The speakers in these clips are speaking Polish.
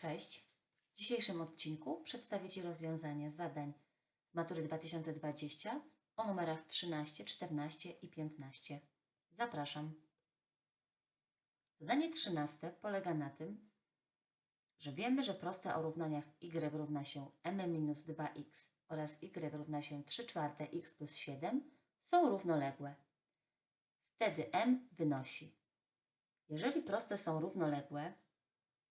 Cześć! W dzisiejszym odcinku przedstawię Ci rozwiązania zadań z matury 2020 o numerach 13, 14 i 15. Zapraszam. Zadanie 13 polega na tym, że wiemy, że proste o równaniach y równa się m minus 2x oraz y równa się 3 czwarte x plus 7 są równoległe. Wtedy m wynosi. Jeżeli proste są równoległe,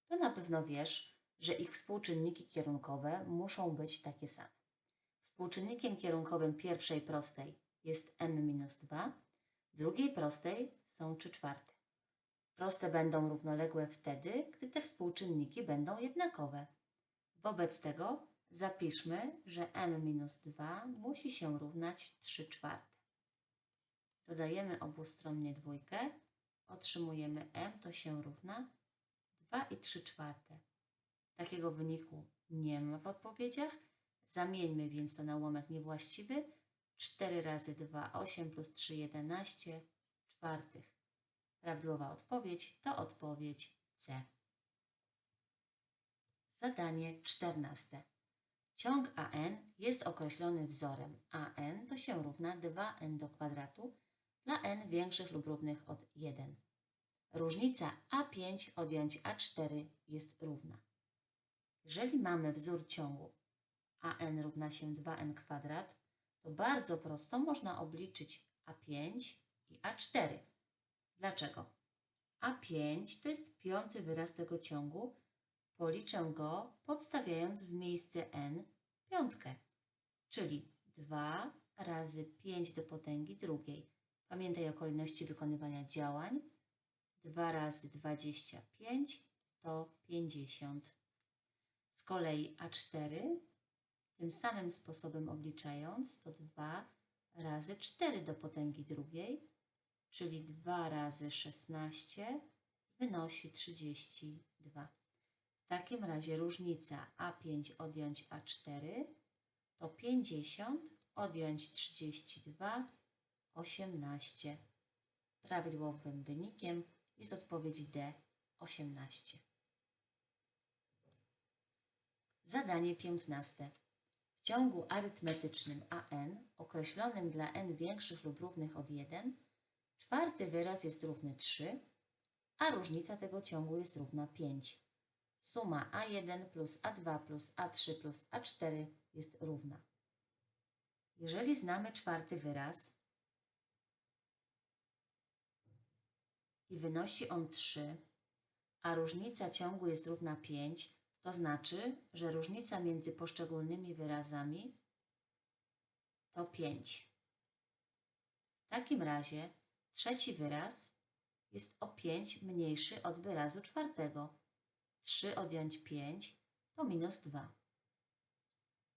to na pewno wiesz, że ich współczynniki kierunkowe muszą być takie same. Współczynnikiem kierunkowym pierwszej prostej jest m minus 2, drugiej prostej są 3 czwarte. Proste będą równoległe wtedy, gdy te współczynniki będą jednakowe. Wobec tego zapiszmy, że m minus 2 musi się równać 3 czwarte. Dodajemy obustronnie dwójkę, otrzymujemy m to się równa 2 i 3 czwarte. Takiego wyniku nie ma w odpowiedziach. Zamieńmy więc to na ułamek niewłaściwy. 4 razy 2, 8 plus 3, 11 czwartych. Prawidłowa odpowiedź to odpowiedź C. Zadanie 14. Ciąg AN jest określony wzorem. AN to się równa 2n do kwadratu dla n większych lub równych od 1. Różnica A5 odjąć A4 jest równa. Jeżeli mamy wzór ciągu AN równa się 2n kwadrat, to bardzo prosto można obliczyć A5 i A4. Dlaczego? A5 to jest piąty wyraz tego ciągu. Policzę go podstawiając w miejsce n piątkę, czyli 2 razy 5 do potęgi drugiej. Pamiętaj o kolejności wykonywania działań. 2 razy 25 to 50. Z kolei A4 tym samym sposobem obliczając to 2 razy 4 do potęgi drugiej, czyli 2 razy 16 wynosi 32. W takim razie różnica A5 odjąć A4 to 50 odjąć 32, 18. Prawidłowym wynikiem jest odpowiedź D 18. Zadanie 15. W ciągu arytmetycznym AN, określonym dla n większych lub równych od 1, czwarty wyraz jest równy 3, a różnica tego ciągu jest równa 5. Suma A1 plus A2 plus A3 plus A4 jest równa. Jeżeli znamy czwarty wyraz i wynosi on 3, a różnica ciągu jest równa 5, to znaczy, że różnica między poszczególnymi wyrazami to 5. W takim razie trzeci wyraz jest o 5 mniejszy od wyrazu czwartego. 3 odjąć 5 to minus 2.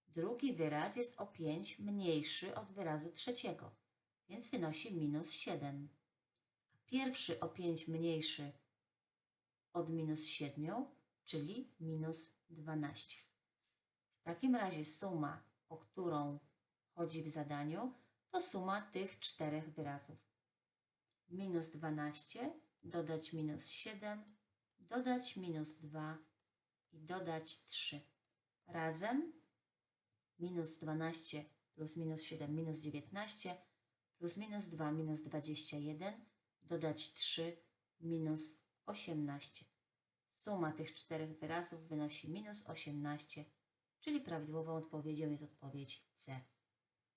Drugi wyraz jest o 5 mniejszy od wyrazu trzeciego, więc wynosi minus 7. Pierwszy o 5 mniejszy od minus 7 czyli minus 12. W takim razie suma, o którą chodzi w zadaniu, to suma tych czterech wyrazów. Minus 12, dodać minus 7, dodać minus 2 i dodać 3. Razem minus 12 plus minus 7 minus 19 plus minus 2 minus 21 dodać 3 minus 18. Suma tych czterech wyrazów wynosi minus 18, czyli prawidłową odpowiedzią jest odpowiedź C.